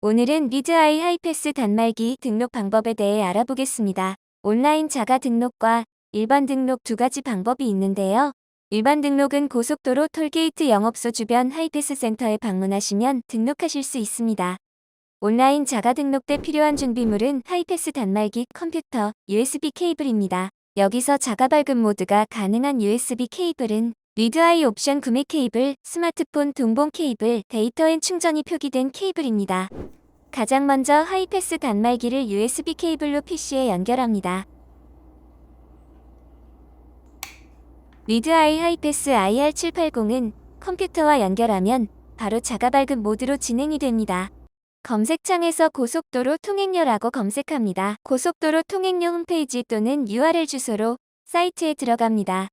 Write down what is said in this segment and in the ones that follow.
오늘은 리드아이 하이패스 단말기 등록 방법에 대해 알아보겠습니다. 온라인 자가 등록과 일반 등록 두 가지 방법이 있는데요. 일반 등록은 고속도로 톨게이트 영업소 주변 하이패스 센터에 방문하시면 등록하실 수 있습니다. 온라인 자가 등록 때 필요한 준비물은 하이패스 단말기, 컴퓨터, USB 케이블입니다. 여기서 자가 발급 모드가 가능한 USB 케이블은 리드아이 옵션 구매 케이블, 스마트폰 동봉 케이블, 데이터 앤 충전이 표기된 케이블입니다. 가장 먼저 하이패스 단말기를 USB 케이블로 PC에 연결합니다. 리드아이 하이패스 IR780은 컴퓨터와 연결하면 바로 자가 발급 모드로 진행이 됩니다. 검색창에서 고속도로 통행료라고 검색합니다. 고속도로 통행료 홈페이지 또는 URL 주소로 사이트에 들어갑니다.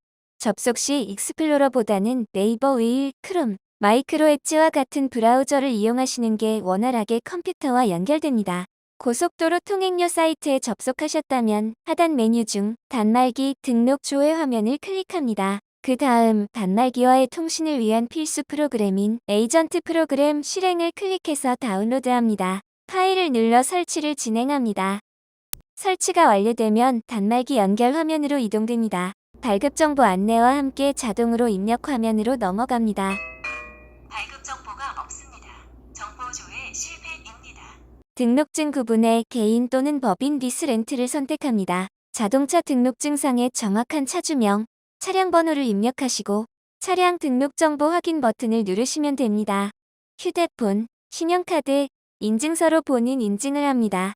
접속 시 익스플로러보다는 네이버 웨일, 크롬, 마이크로 엣지와 같은 브라우저를 이용하시는 게 원활하게 컴퓨터와 연결됩니다. 고속도로 통행료 사이트에 접속하셨다면 하단 메뉴 중 단말기 등록 조회 화면을 클릭합니다. 그 다음 단말기와의 통신을 위한 필수 프로그램인 에이전트 프로그램 실행을 클릭해서 다운로드합니다. 파일을 눌러 설치를 진행합니다. 설치가 완료되면 단말기 연결 화면으로 이동됩니다. 발급 정보 안내와 함께 자동으로 입력 화면으로 넘어갑니다. 발급 정보가 없습니다. 정보 조회 실패입니다. 등록증 구분에 개인 또는 법인 리스 렌트를 선택합니다. 자동차 등록증상의 정확한 차주명, 차량 번호를 입력하시고 차량 등록 정보 확인 버튼을 누르시면 됩니다. 휴대폰, 신용카드, 인증서로 본인 인증을 합니다.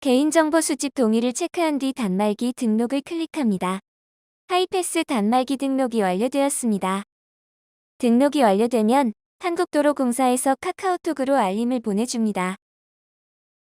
개인정보 수집 동의를 체크한 뒤 단말기 등록을 클릭합니다. 하이패스 단말기 등록이 완료되었습니다. 등록이 완료되면 한국도로공사에서 카카오톡으로 알림을 보내줍니다.